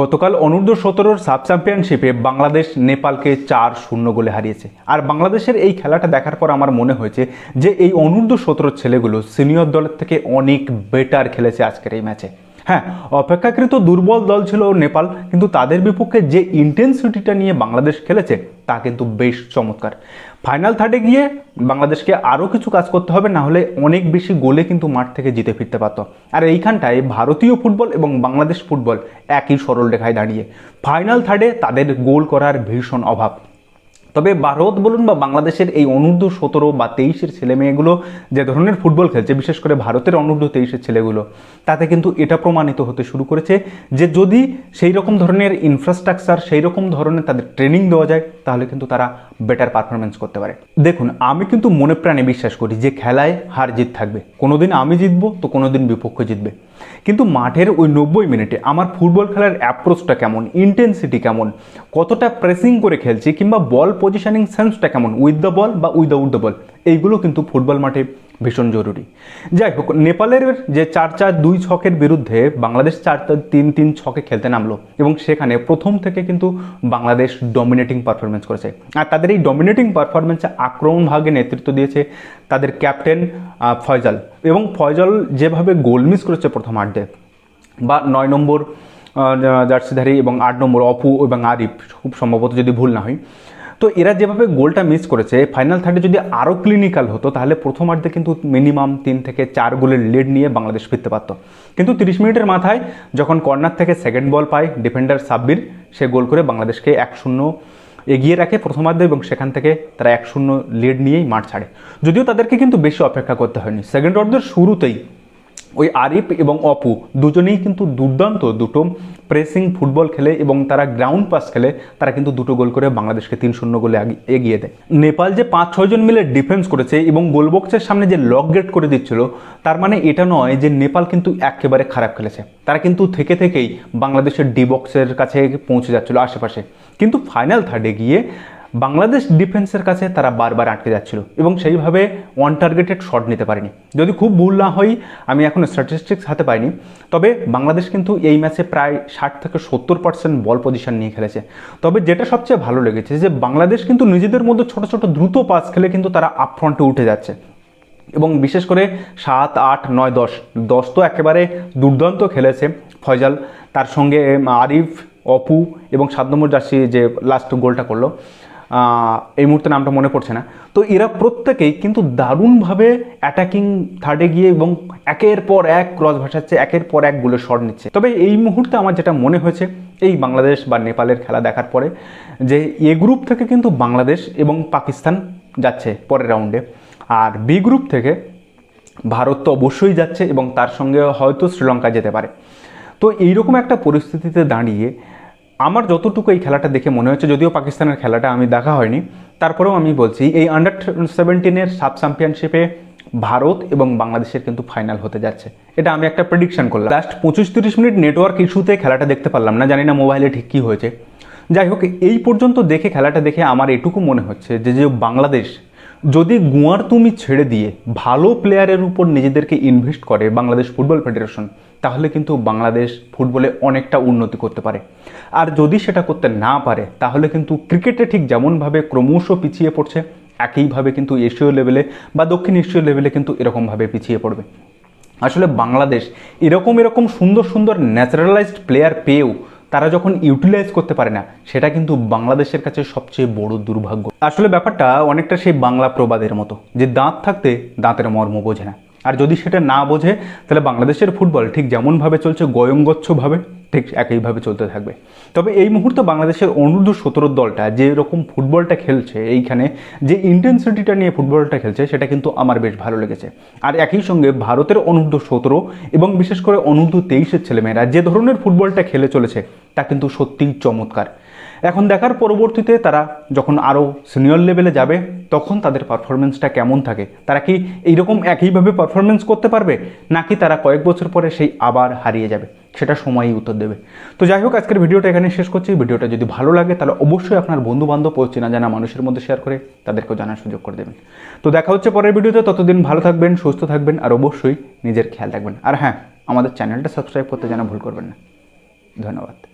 গতকাল অনূর্ধ্ব সতেরোর সাব চ্যাম্পিয়নশিপে বাংলাদেশ নেপালকে চার শূন্য গোলে হারিয়েছে। আর বাংলাদেশের এই খেলাটা দেখার পর আমার মনে হয়েছে যে এই অনূর্ধ্ব সতেরোর ছেলেগুলো সিনিয়র দলের থেকে অনেক বেটার খেলেছে আজকের এই ম্যাচে হ্যাঁ অপেক্ষাকৃত দুর্বল দল ছিল নেপাল, কিন্তু তাদের বিপক্ষে যে ইন্টেন্সিটিটা নিয়ে বাংলাদেশ খেলেছে, তা কিন্তু বেশ চমৎকার। ফাইনাল থার্ডে গিয়ে বাংলাদেশকে আরও কিছু কাজ করতে হবে, না হলে অনেক বেশি গোলে কিন্তু মাঠ থেকে জিতে ফিরতে পারত। আর এইখানটায় ভারতীয় ফুটবল এবং বাংলাদেশ ফুটবল একই সরল রেখায় দাঁড়িয়ে। ফাইনাল থার্ডে তাদের গোল করার ভীষণ অভাব। তবে ভারত বলুন বা বাংলাদেশের এই অনূর্ধ্ব সতেরো বা তেইশের ছেলে মেয়েগুলো যে ধরনের ফুটবল খেলছে, বিশেষ করে ভারতের অনূর্ধ্ব তেইশের ছেলেগুলো, তাতে কিন্তু এটা প্রমাণিত হতে শুরু করেছে যে যদি সেই রকম ধরনের ইনফ্রাস্ট্রাকচার সেই রকম ধরনের তাদের ট্রেনিং দেওয়া যায়, তাহলে কিন্তু তারা বেটার পারফরমেন্স করতে পারে। দেখুন, আমি কিন্তু মনে প্রাণে বিশ্বাস করি যে খেলায় হার জিত থাকবে। কোনোদিন আমি জিতবো, তো কোনোদিন বিপক্ষ জিতবে। কিন্তু মাঠের ওই নব্বই মিনিটে আমার ফুটবল খেলার অ্যাপ্রোচটা কেমন ইন্টেন্সিটি কেমন, কতটা প্রেসিং করে খেলছি কিংবা বল পজিশনিং সেন্সটা কেমন? উইথ দ্য বল বা উইদাউট দ্য বল এইগুলো কিন্তু ফুটবল মাঠে ভীষণ জরুরি। যাই হোক, নেপালের যে চার চার দুই ছকের বিরুদ্ধে বাংলাদেশ চার তিন তিন ছকে খেলতে নামলো এবং সেখানে প্রথম থেকে কিন্তু বাংলাদেশ ডমিনেটিং পারফরমেন্স করেছে। আর তাদের এই ডমিনেটিং পারফরমেন্সে আক্রমণ ভাগে নেতৃত্ব দিয়েছে তাদের ক্যাপ্টেন ফয়জাল। এবং ফয়জাল যেভাবে গোল মিস করেছে প্রথম আর্ধে বা নয় নম্বর জার্সিধারী এবং আট নম্বর অপু এবং আরিফ, খুব সম্ভবত যদি ভুল না হয় তো এরা যেভাবে গোলটা মিস করেছে ফাইনাল থার্ডে যদি আরও ক্লিনিক্যাল হতো, তাহলে প্রথমার্ধে কিন্তু মিনিমাম তিন থেকে চার গোলের লিড নিয়ে বাংলাদেশ ফিরতে পারত। কিন্তু তিরিশ মিনিটের মাথায় যখন কর্নার থেকে সেকেন্ড বল পায় ডিফেন্ডার সাব্বির, সে গোল করে বাংলাদেশকে এক শূন্য এগিয়ে রাখে প্রথমার্ধে এবং সেখান থেকে তারা এক শূন্য লিড নিয়েই মাঠ ছাড়ে। যদিও তাদেরকে কিন্তু বেশি অপেক্ষা করতে হয়নি। সেকেন্ড অর্ধের শুরুতেই ওই আরিফ এবং অপু দুজনেই কিন্তু দুর্দান্ত দুটো প্রেসিং ফুটবল খেলে এবং তারা গ্রাউন্ড পাস খেলে, তারা কিন্তু দুটো গোল করে বাংলাদেশকে তিন শূন্য গোলে এগিয়ে দেয়। নেপাল যে পাঁচ ছয়জন মিলে ডিফেন্স করেছে এবং গোলবক্সের সামনে যে লক গেট করে দিচ্ছিল, তার মানে এটা নয় যে নেপাল কিন্তু একেবারে খারাপ খেলেছে। তারা কিন্তু থেকে থেকেই বাংলাদেশের ডি বক্সের কাছে পৌঁছে যাচ্ছিল আশেপাশে। কিন্তু ফাইনাল থার্ডে গিয়ে বাংলাদেশ ডিফেন্সের কাছে তারা বারবার আটকে যাচ্ছিল এবং সেইভাবে ওয়ান টার্গেটেড শট নিতে পারেনি। যদি খুব ভুল না হয়, আমি এখন স্ট্যাটিস্টিক্স হাতে পাইনি, তবে বাংলাদেশ কিন্তু এই ম্যাচে প্রায় ষাট থেকে সত্তর পার্সেন্ট বল পজিশন নিয়ে খেলেছে। তবে যেটা সবচেয়ে ভালো লেগেছে যে বাংলাদেশ কিন্তু নিজেদের মধ্যে ছোট ছোট দ্রুত পাস খেলে কিন্তু তারা আপফ্রন্টে উঠে যাচ্ছে। এবং বিশেষ করে সাত, আট, নয়, দশ দশ তো একেবারে দুর্দান্ত খেলেছে ফয়জাল। তার সঙ্গে আরিফ, অপু এবং সাত নম্বর জার্সি যে লাস্ট গোলটা করল এই মুহূর্তে নামটা মনে পড়ছে না। তো এরা প্রত্যেকেই কিন্তু দারুণভাবে অ্যাটাকিং থার্ডে গিয়ে এবং একের পর এক ক্রস ভাসাচ্ছে, একের পর এক গোলের শট নিচ্ছে। তবে এই মুহূর্তে আমার যেটা মনে হয়েছে, এই বাংলাদেশ বা নেপালের খেলা দেখার পরে যে এ গ্রুপ থেকে কিন্তু বাংলাদেশ এবং পাকিস্তান যাচ্ছে পরের রাউন্ডে আর বি গ্রুপ থেকে ভারত তো অবশ্যই যাচ্ছে এবং তার সঙ্গে হয়তো শ্রীলঙ্কা যেতে পারে। তো এইরকম একটা পরিস্থিতিতে দাঁড়িয়ে আমার যতটুকু এই খেলাটা দেখে মনে হচ্ছে, যদিও পাকিস্তানের খেলাটা আমি দেখা হয়নি, তারপরেও আমি বলছি, এই আন্ডার সেভেন্টিনের সাব চ্যাম্পিয়নশিপে ভারত এবং বাংলাদেশের কিন্তু ফাইনাল হতে যাচ্ছে। এটা আমি একটা প্রেডিকশন করলাম। লাস্ট পঁচিশ তিরিশ মিনিট নেটওয়ার্ক ইস্যুতে খেলাটা দেখতে পারলাম না, জানি না মোবাইলে ঠিক কী হয়েছে। যাই হোক, এই পর্যন্ত দেখে, খেলাটা দেখে আমার এটুকু মনে হচ্ছে যে যে বাংলাদেশ যদি গুয়ার তুমি ছেড়ে দিয়ে ভালো প্লেয়ারের উপর নিজেদেরকে ইনভেস্ট করে বাংলাদেশ ফুটবল ফেডারেশন তাহলে কিন্তু বাংলাদেশ ফুটবলে অনেকটা উন্নতি করতে পারে। আর যদি সেটা করতে না পারে, তাহলে কিন্তু ক্রিকেটে ঠিক যেমনভাবে ক্রমশ পিছিয়ে পড়ছে, একইভাবে কিন্তু এশীয় লেভেলে বা দক্ষিণ এশীয় লেভেলে কিন্তু এরকমভাবে পিছিয়ে পড়বে। আসলে বাংলাদেশ এরকম এরকম সুন্দর সুন্দর ন্যাচারালাইজড প্লেয়ার পেয়েও তারা যখন ইউটিলাইজ করতে পারে না, সেটা কিন্তু বাংলাদেশের কাছে সবচেয়ে বড় দুর্ভাগ্য। আসলে ব্যাপারটা অনেকটা সেই বাংলা প্রবাদের মতো, যে দাঁত থাকতে দাঁতের মর্ম বোঝে না। আর যদি সেটা না বোঝে, তাহলে বাংলাদেশের ফুটবল ঠিক যেমনভাবে চলছে, গয়ঙ্গচ্ছভাবে ঠিক একইভাবে চলতে থাকবে। তবে এই মুহূর্তে বাংলাদেশের অনূর্ধ্ব সতেরো দলটা যে রকম ফুটবলটা খেলছে, এইখানে যে ইন্টেন্সিটিটা নিয়ে ফুটবলটা খেলছে, সেটা কিন্তু আমার বেশ ভালো লেগেছে। আর একই সঙ্গে ভারতের অনূর্ধ্ব সতেরো এবং বিশেষ করে অনূর্ধ্ব তেইশের ছেলেমেয়েরা যে ধরনের ফুটবলটা খেলে চলেছে, তা কিন্তু সত্যিই চমৎকার। এখন দেখার পরবর্তীতে তারা যখন আরও সিনিয়র লেভেলে যাবে, তখন তাদের পারফরমেন্সটা কেমন থাকে? তারা কি এইরকম একইভাবে পারফরমেন্স করতে পারবে? নাকি তারা কয়েক বছর পরে সেই আবার হারিয়ে যাবে? সেটা সময়ই উত্তর দেবে। তো যাই হোক, আজকের ভিডিওটা এখানে শেষ করছি। ভিডিওটা যদি ভালো লাগে, তাহলে অবশ্যই আপনার বন্ধু বান্ধব ও চেনা জানা মানুষের মধ্যে শেয়ার করে তাদেরকেও জানার সুযোগ করে দেবেন। তো দেখা হচ্ছে পরের ভিডিওতে। ততদিন ভালো থাকবেন, সুস্থ থাকবেন, আর অবশ্যই নিজের খেয়াল রাখবেন। আর হ্যাঁ আমাদের চ্যানেলটা সাবস্ক্রাইব করতে যেন ভুল করবেন না। ধন্যবাদ।